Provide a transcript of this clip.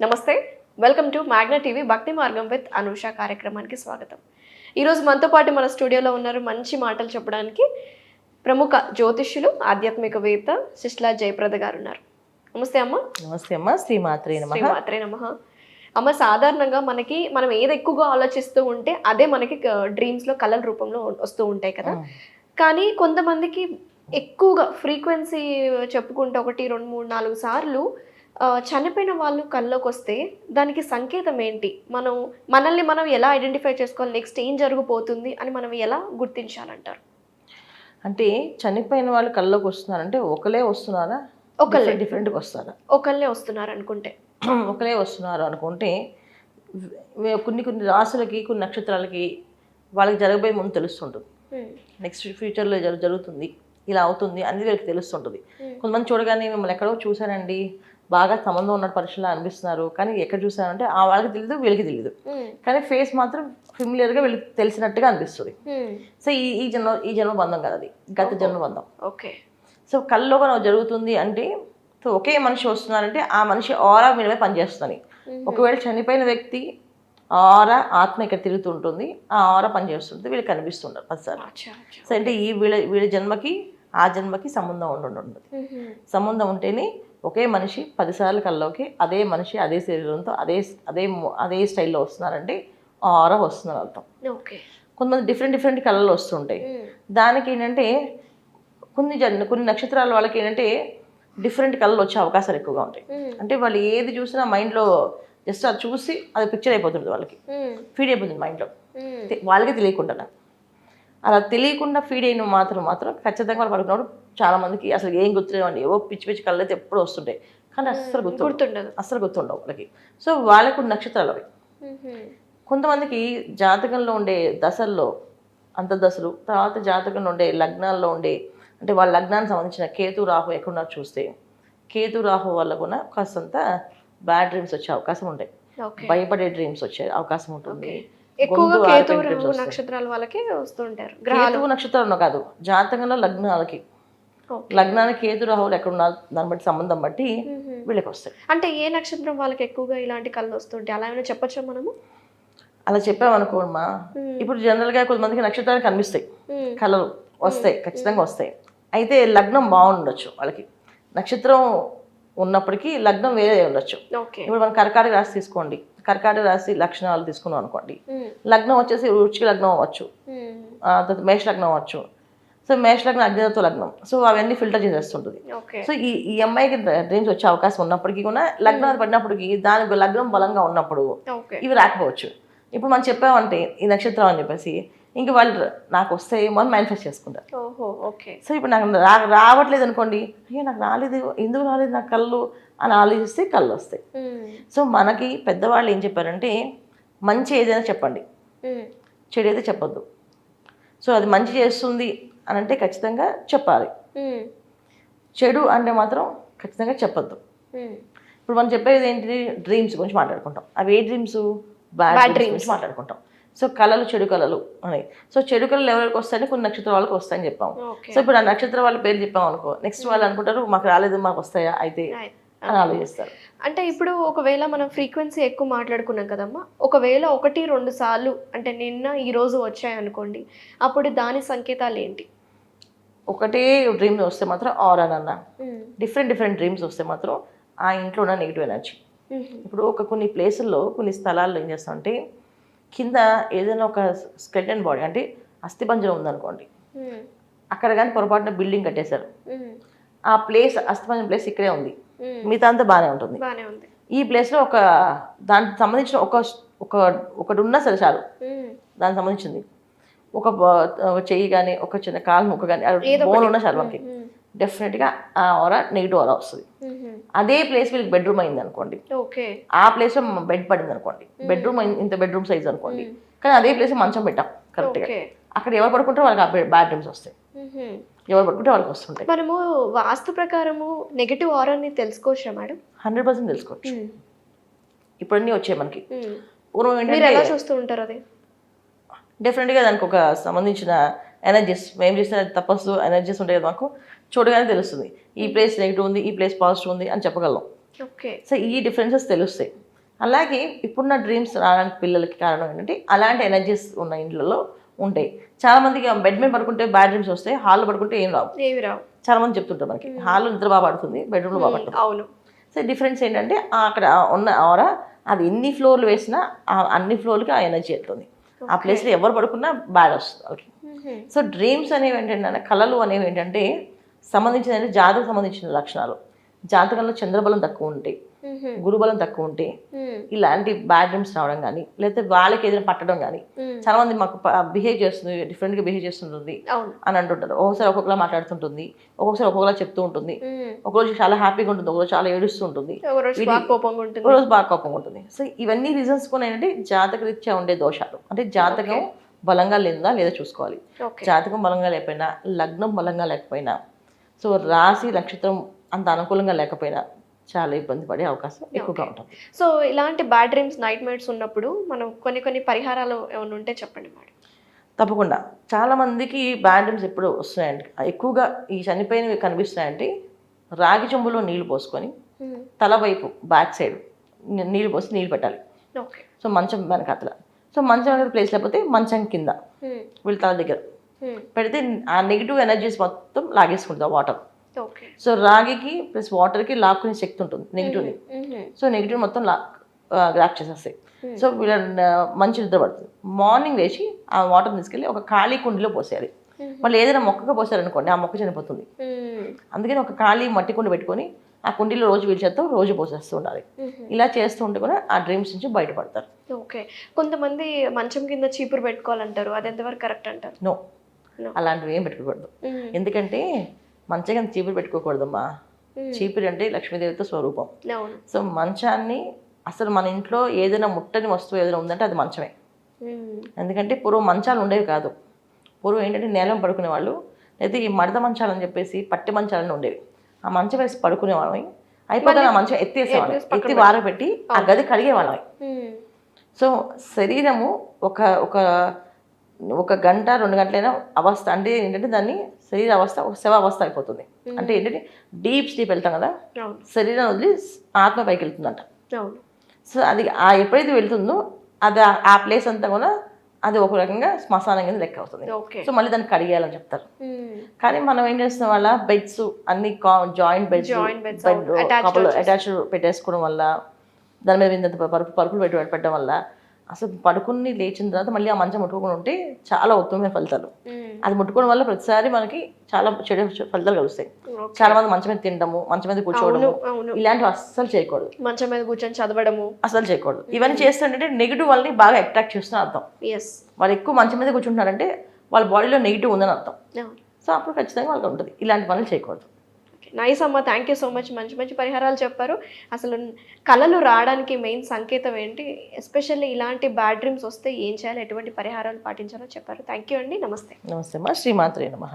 నమస్తే. Welcome to Magna TV భక్తి మార్గం విత్ అనూష కార్యక్రమానికి స్వాగతం. ఈరోజు మనతో పాటు మన స్టూడియోలో ఉన్నారు మంచి మాటలు చెప్పడానికి ప్రముఖ జ్యోతిష్యులు ఆధ్యాత్మికవేత్త శిష్లా జయప్రద గారు ఉన్నారు. నమస్తే అమ్మ. నమస్తే అమ్మ. శ్రీమాత్రే నమ శ్రీ మాత్రే నమః. అమ్మ సాధారణంగా మనకి మనం ఏది ఎక్కువగా ఆలోచిస్తూ ఉంటే అదే మనకి డ్రీమ్స్లో కళల రూపంలో వస్తూ ఉంటాయి కదా. కానీ కొంతమందికి ఎక్కువగా ఫ్రీక్వెన్సీ చెప్పుకుంటే ఒకటి రెండు మూడు నాలుగు సార్లు చనిపోయిన వాళ్ళు కల్లోకి వస్తే దానికి సంకేతం ఏంటి? మనం మనల్ని మనం ఎలా ఐడెంటిఫై చేసుకోవాలి? నెక్స్ట్ ఏం జరగబోతుంది? అని మనం ఎలా గుర్తించాలంటారు? అంటే చనిపోయిన వాళ్ళు కళ్ళలోకి వస్తున్నారంటే ఒకలే వస్తున్నారా? ఒకళ్ళే. డిఫరెంట్ డిఫరెంట్గా వస్తారా? ఒకళ్ళే వస్తున్నారు అనుకుంటే ఒకలే వస్తున్నారు అనుకుంటే కొన్ని కొన్ని రాసులకి కొన్ని నక్షత్రాలకి వాళ్ళకి జరగబోయే ముందు తెలుస్తుంటుంది. నెక్స్ట్ ఫ్యూచర్లో జరు జరుగుతుంది ఇలా అవుతుంది అనేది వీళ్ళకి తెలుస్తుంటుంది. కొంతమంది చూడగానే మిమ్మల్ని ఎక్కడో చూశానండి బాగా సంబంధం ఉన్న పరీక్షలా అనిపిస్తున్నారు. కానీ ఎక్కడ చూసారంటే ఆ వాళ్ళకి తెలియదు వీళ్ళకి తెలియదు కానీ ఫేస్ మాత్రం ఫిమిలియర్గా వీళ్ళకి తెలిసినట్టుగా అనిపిస్తుంది. సో ఈ ఈ జన్మ ఈ జన్మ బంధం కదా అది. గత జన్మ బంధం. ఓకే. సో కల్లో కనుక జరుగుతుంది అంటే సో ఒకే మనిషి వస్తున్నారంటే ఆ మనిషి ఆరా మీద పనిచేస్తుంది. ఒకవేళ చనిపోయిన వ్యక్తి ఆరా ఆత్మ ఇక్కడ తిరుగుతుంటుంది ఆ ఆరా పనిచేస్తుంది. వీళ్ళకి కనిపిస్తుంటారు పదిసార్లు. సో అంటే ఈ వీళ్ళ వీళ్ళ జన్మకి ఆ జన్మకి సంబంధం ఉంటుంటుంది. ఉహుం, సంబంధం ఉంటేనే ఒకే మనిషి పదిసార్లు కల్లోకి అదే మనిషి అదే శరీరంతో అదే అదే అదే స్టైల్లో వస్తున్నారంటే ఆరా వస్తున్నారు అర్థం ఓకే. కొంతమంది డిఫరెంట్ డిఫరెంట్ కళలు వస్తుంటాయి. దానికి ఏంటంటే కొన్ని జన్ కొన్ని నక్షత్రాల వాళ్ళకి ఏంటంటే డిఫరెంట్ కళలు వచ్చే అవకాశాలు ఎక్కువగా ఉంటాయి. అంటే వాళ్ళు ఏది చూసినా మైండ్లో జస్ట్ అది చూసి అది పిక్చర్ అయిపోతుంది వాళ్ళకి. ఫీడ్ అయిపోతుంది మైండ్లో. వాళ్ళకి తెలియకుండా అలా తెలియకుండా ఫీడ్ అయిన మాత్రం మాత్రం ఖచ్చితంగా వాళ్ళు పడుకున్నప్పుడు చాలా మందికి అసలు ఏం గుర్తులేవండి. ఏవో పిచ్చి పిచ్చి కళ్ళు అయితే ఎప్పుడు వస్తుంటాయి. కానీ అస్సలు గుర్తు గుర్తుండదు. అస్సలు గుర్తుండవు వాళ్ళకి. సో వాళ్ళకు నక్షత్రాలు అవి. కొంతమందికి జాతకంలో ఉండే దశల్లో అంతర్దశలు తర్వాత జాతకంలో ఉండే లగ్నాల్లో ఉండే అంటే వాళ్ళ లగ్నానికి సంబంధించిన కేతు రాహు ఎక్కడున్నారు చూస్తే కేతు రాహు వల్ల కూడా కాస్తంత బ్యాడ్ డ్రీమ్స్ వచ్చే అవకాశం ఉంటాయి భయపడే డ్రీమ్స్ వచ్చే అవకాశం ఉంటుంది. ఎక్కువగా గొంతు కేతు ఆరిపోయిన dreams రాహు వస్తాయి. నక్షత్రాల వాళ్ళకి వస్తుంటారు గ్రహాలు. కేతు నక్షత్రంలో కాదు. జాతకంలో లగ్నాలకి. లగ్నానికి కేతు రాహువులు ఎక్కడున్నారు దాన్ని బట్టి సంబంధం బట్టి. వీళ్ళకి వస్తాయి అంటే ఏ నక్షత్రం వాళ్ళకి ఎక్కువగా ఇలాంటి కళ్ళు వస్తుంటాయి? అలా ఏమైనా చెప్పొచ్చా మనము? అలా చెప్పామనుకోమ్మా. ఉమ్, ఇప్పుడు జనరల్గా కొంతమందికి నక్షత్రాలు కనిపిస్తాయి. కళలు వస్తాయి ఖచ్చితంగా వస్తాయి. అయితే లగ్నం బాగుండొచ్చు వాళ్ళకి. నక్షత్రం ఉన్నప్పటికీ లగ్నం వేరే ఉండొచ్చు. ఇప్పుడు మనం కర్కాటక రాశి తీసుకోండి. కర్కాటక రాశి లక్షణాలు తీసుకున్నాం అనుకోండి. లగ్నం వచ్చేసి వృచ్చిక లగ్నం అవ్వచ్చు. తర్వాత మేష లగ్నం అవ్వచ్చు. సో మేష లగ్నం అగ్నితత్వ లగ్నం. సో అవన్నీ ఫిల్టర్ చేసేస్తుంటుంది. సో ఈ ఈ అమ్మాయికి డ్రీమ్స్ వచ్చే అవకాశం ఉన్నప్పటికీ కూడా లగ్నాలు పడినప్పటికీ దానికి లగ్నం బలంగా ఉన్నప్పుడు ఇవి రాకపోవచ్చు. ఇప్పుడు మనం చెప్పామంటే ఈ నక్షత్రం అని చెప్పేసి ఇంక వాళ్ళు నాకు వస్తాయేమో అని మేనిఫెస్ట్ చేసుకుంటారు. సో ఇప్పుడు నాకు రా రావట్లేదు అనుకోండి అయ్యో నాకు రాలేదు ఎందుకు రాలేదు నాకు కళ్ళు అని ఆలోచిస్తే కళ్ళు వస్తాయి. సో మనకి పెద్దవాళ్ళు ఏం చెప్పారంటే మంచి ఏదైనా చెప్పండి. చెడు అయితే చెప్పొద్దు. సో అది మంచి చేస్తుంది అని అంటే ఖచ్చితంగా చెప్పాలి. చెడు అంటే మాత్రం ఖచ్చితంగా చెప్పొద్దు. ఇప్పుడు మనం చెప్పేది ఏంటి డ్రీమ్స్ గురించి మాట్లాడుకుంటాం. అవి ఏ డ్రీమ్స్ బ్యాడ్ డ్రీమ్స్ మాట్లాడుకుంటాం. సో కళలు చెడు కళలు అని. సో చెడు కళలు ఎవరికి వస్తాయని? కొన్ని నక్షత్ర వాళ్ళకి వస్తాయని చెప్పాం ఓకే. సో ఇప్పుడు ఆ నక్షత్ర వాళ్ళ పేరు చెప్పాం అనుకో నెక్స్ట్ వాళ్ళు అనుకుంటారు మాకు రాలేదు మాకు వస్తాయా? అయితే. అని ఆలోచిస్తారు. అంటే ఇప్పుడు ఒకవేళ మనం ఫ్రీక్వెన్సీ ఎక్కువ మాట్లాడుకున్నాం కదమ్మా ఒకవేళ ఒకటి రెండు సార్లు అంటే నిన్న ఈ రోజు వచ్చాయి అనుకోండి అప్పుడు దాని సంకేతాలు ఏంటి? ఒకటే డ్రీమ్ వస్తే మాత్రం ఆర్ అని అన్న. డిఫరెంట్ డిఫరెంట్ డ్రీమ్స్ వస్తే మాత్రం ఆ ఇంట్లో ఉన్న నెగిటివ్ ఎనర్జీ ఇప్పుడు ఒక కొన్ని ప్లేసుల్లో కొన్ని స్థలాల్లో ఏం చేస్తామంటే కింద ఏదైనా ఒక స్కెల్టన్ బాడీ అంటే అస్థిపంజరం ఉందనుకోండి. అక్కడ కానీ పొరపాటున బిల్డింగ్ కట్టేశారు. ఆ ప్లేస్ అస్థిపంజరం ప్లేస్ ఇక్కడే ఉంది. మిగతా అంతా బాగానే ఉంటుంది. ఈ ప్లేస్లో ఒక దానికి సంబంధించిన ఒక ఒక ఒకటి ఉన్నా సరే చాలు. దానికి సంబంధించింది. ఒక చెయ్యి కానీ ఒక చిన్న కాలు ముక్క కానీ బోన్ ఉన్నా చాలు మనకి. డెఫినెట్గా ఆ ఆరా నెగిటివ్ ఆరా వస్తుంది. అదే ప్లేస్ వీళ్ళకి బెడ్రూమ్ అయింది అనుకోండి ఆ ప్లేస్లో బెడ్ పడింది అనుకోండి బెడ్రూమ్ ఇంత బెడ్రూమ్ సైజ్ అనుకోండి. కానీ అదే ప్లేస్ మంచం పెట్టాం కరెక్ట్గా అక్కడ ఎవరు పడుకుంటారో వాళ్ళకి ఆ బ్యాడ్ డ్రీమ్స్ వస్తాయి. ఎవరు పడుకుంటే వాళ్ళకి వస్తుంటాయి. మనము వాస్తు ప్రకారము నెగటివ్ ఆరాని తెలుసుకోవచ్చా మేడం? హండ్రెడ్ పర్సెంట్ తెలుసుకోవచ్చు. ఇప్పుడు అన్నీ వచ్చాయి మనకి. పూర్వం ఎలా చూస్తూ ఉంటారు అది? డెఫినెట్గా దానికి ఒక సంబంధించిన ఎనర్జీస్ మేము చేసిన తపస్సు ఎనర్జీస్ ఉంటాయి కదా మాకు. చూడగానే తెలుస్తుంది. ఈ ప్లేస్ నెగిటివ్ ఉంది ఈ ప్లేస్ పాజిటివ్ ఉంది అని చెప్పగలం. ఓకే. సో ఈ డిఫరెన్సెస్ తెలుస్తాయి. అలాగే ఇప్పుడున్న డ్రీమ్స్ రావడానికి పిల్లలకి కారణం ఏంటంటే అలాంటి ఎనర్జీస్ ఉన్న ఇండ్లలో ఉంటాయి. చాలా మందికి బెడ్ మీద పడుకుంటే బ్యాడ్ డ్రీమ్స్ వస్తాయి హాల్లో పడుకుంటే ఏం రావు. ఏవి రావు. చాలా మంది చెప్తుంటారు మనకి హాల్లో నిద్ర బాగా పడుతుంది బెడ్రూమ్లో బాగా పడుతుంది. అవును. సో డిఫరెన్స్ ఏంటంటే అక్కడ ఉన్న ఆరా అది ఎన్ని ఫ్లోర్లు వేసినా ఆ అన్ని ఫ్లోర్లకి ఆ ఎనర్జీ వెళ్తుంది ఆ ప్లేస్లో ఎవరు పడుకున్నా బ్యాడ్ వస్తుంది వాళ్ళకి. సో డ్రీమ్స్ అనేవి ఏంటంటే కళలు అనేవి ఏంటంటే సంబంధించిన జాతకు సంబంధించిన లక్షణాలు. జాతకంలో చంద్రబలం తక్కువ ఉంటాయి మ్మ్. గురుబలం తక్కువ ఉంటే. ఇలాంటి బ్యాడ్ డ్రీమ్స్ రావడం కానీ లేకపోతే వాళ్ళకి ఏదైనా పట్టడం కానీ. చాలా మంది మాకు బిహేవ్ చేస్తుంది డిఫరెంట్గా బిహేవ్ చేస్తుంటుంది అని అంటుంటారు. ఒక్కొక్కసారి ఒక్కొక్కలా మాట్లాడుతుంటుంది ఒక్కొక్కసారి ఒక్కొక్కలా చెప్తూ ఉంటుంది. ఒకరోజు చాలా హ్యాపీగా ఉంటుంది ఒకరోజు చాలా ఏడుస్తూ ఉంటుంది. ఒక రోజు బాగా కోపంగా ఉంటుంది. ఒకరోజు బాగా కోపం ఉంటుంది. సో ఇవన్నీ రీజన్స్ కూడా ఏంటంటే జాతక రీత్యా ఉండే దోషాలు. అంటే జాతకం బలంగా లేదా లేదా చూసుకోవాలి. జాతకం బలంగా లేకపోయినా లగ్నం బలంగా లేకపోయినా సో రాశి నక్షత్రం అంత అనుకూలంగా లేకపోయినా చాలా ఇబ్బంది పడే అవకాశం ఎక్కువగా ఉంటుంది. సో ఇలాంటి బ్యాడ్ డ్రీమ్స్ నైట్ మేట్స్ ఉన్నప్పుడు మనం కొన్ని కొన్ని పరిహారాలు ఏమైనా ఉంటే చెప్పండి మేడం. తప్పకుండా. చాలా మందికి బ్యాడ్ డ్రీమ్స్ ఎప్పుడు వస్తున్నాయంటే ఎక్కువగా ఈ చనిపోయినవి కనిపిస్తాయంటే రాగి చెంబులో నీళ్ళు పోసుకొని మ్మ్. తల వైపు బ్యాక్ సైడ్ నీళ్ళు పోసి నీళ్ళు పెట్టాలి. సో మంచం వెనకాతల. సో మంచం వెనక ప్లేస్ లేకపోతే మంచం కింద మ్మ్. వీళ్ళ తల దగ్గర మ్మ్. పెడితే ఆ నెగిటివ్ ఎనర్జీస్ మొత్తం లాగేసుకుంటుంది వాటర్ సో రాగికి ప్లస్ వాటర్కి లాక్కునే శక్తి ఉంటుంది నెగిటివ్ని. సో నెగిటివ్ మొత్తం లా గ్రాప్ చేసేస్తాయి. సో వీళ్ళ మంచి నిద్ర పడుతుంది మార్నింగ్ లేచి ఆ వాటర్ తీసుకెళ్ళి ఒక ఖాళీ కుండీలో పోసేయాలి Hmm. మళ్ళీ ఏదైనా మొక్కగా పోసారనుకోండి ఆ మొక్క చనిపోతుంది మ్మ్. అందుకని ఒక ఖాళీ మట్టి కుండ పెట్టుకొని ఆ కుండీలో రోజు వీడిచేస్తాం రోజు పోసేస్తూ ఉండాలి మ్మ్. ఇలా చేస్తూ ఉంటే కూడా ఆ డ్రీమ్స్ నుంచి బయటపడతారు ఓకే కొంతమంది మంచం కింద చీపురు పెట్టుకోవాలంటారు అది ఎంతవరకు కరెక్ట్ అంటారు నో. అలాంటివి ఏం పెట్టుకోకూడదు మ్మ్. ఎందుకంటే మంచిగా చీపురు పెట్టుకోకూడదమ్మా. మ్మ్. చీపురు అంటే లక్ష్మీదేవితో స్వరూపం. సో మంచాన్ని అసలు మన ఇంట్లో ఏదైనా ముట్టని వస్తువు ఏదైనా ఉందంటే అది మంచమే. ఎందుకంటే పూర్వం మంచాలు ఉండేవి కాదు. పూర్వం ఏంటంటే నేలం పడుకునే వాళ్ళు లేదా ఈ మడత మంచాలు అని చెప్పేసి పట్టి మంచాలని ఉండేవి. ఆ మంచం వేసి పడుకునే వాళ్ళమి అయిపోతే ఆ మంచం ఎత్తేసేవాళ్ళం ఎత్తి వారబెట్టి ఆ గది కడిగే వాళ్ళమి మ్మ్. సో శరీరము ఒక ఒక ఒక గంట రెండు గంటలైనా అవస్థ అంటే ఏంటంటే దాన్ని శరీర అవస్థ ఒక శవ అవస్థ అయిపోతుంది. అంటే ఏంటంటే డీప్ స్లీప్ వెళ్తాం కదా శరీరం వదిలి ఆత్మ పైకి వెళ్తుందంట. సో అది ఆ ఎప్పుడైతే వెళ్తుందో అది ఆ- ప్లేస్ అంతా కూడా అది ఒక రకంగా శ్మశానం కింద లెక్క అవుతుంది. సో మళ్ళీ దాన్ని కడిగేయాలని చెప్తారు. కానీ మనం ఏం చేస్తున్నాం వల్ల బెడ్స్ అన్ని జాయింట్ బెడ్స్ బెడ్ అవును. Attached. కపుల్ అటాచ్ పెట్టేసుకోవడం వల్ల దాని మీద పరుపు పరుపులు పెట్టి పెట్టడం వల్ల అసలు పడుకుని లేచిన తర్వాత మళ్ళీ ఆ మంచం ముట్టుకోకుండా ఉంటే చాలా ఉత్తమమైన ఫలితాలు. అది ముట్టుకోవడం వల్ల ప్రతిసారి మనకి చాలా చెడు ఫలితాలు కలుస్తాయి. చాలా మంది మంచం మీద తినడము మంచం మీద కూర్చోవడము ఇలాంటివి అస్సలు చేయకూడదు. మంచం మీద కూర్చొని చదవడము. అసలు చేయకూడదు. ఇవన్నీ చేస్తుంటే నెగిటివ్ వాళ్ళని బాగా అట్రాక్ట్ చేస్తున్న అర్థం. వాళ్ళు ఎక్కువ మంచం మీద కూర్చుంటున్నారంటే వాళ్ళ బాడీలో నెగిటివ్ ఉందని అర్థం. సో అప్పుడు ఖచ్చితంగా వాళ్ళకి ఉంటుంది. ఇలాంటి పనులు చేయకూడదు. నైస్ అమ్మ థ్యాంక్ యూ సో మచ్ మంచి మంచి పరిహారాలు చెప్పారు. అసలు కళలు రావడానికి మెయిన్ సంకేతం ఏంటి? ఎస్పెషల్లీ ఇలాంటి బ్యాడ్ డ్రీమ్స్ వస్తే ఏం చేయాలి? ఎటువంటి పరిహారాలు పాటించాలో చెప్పారు. థ్యాంక్ యూ అండి. నమస్తే. నమస్తే మా శ్రీమాత్రే నమ.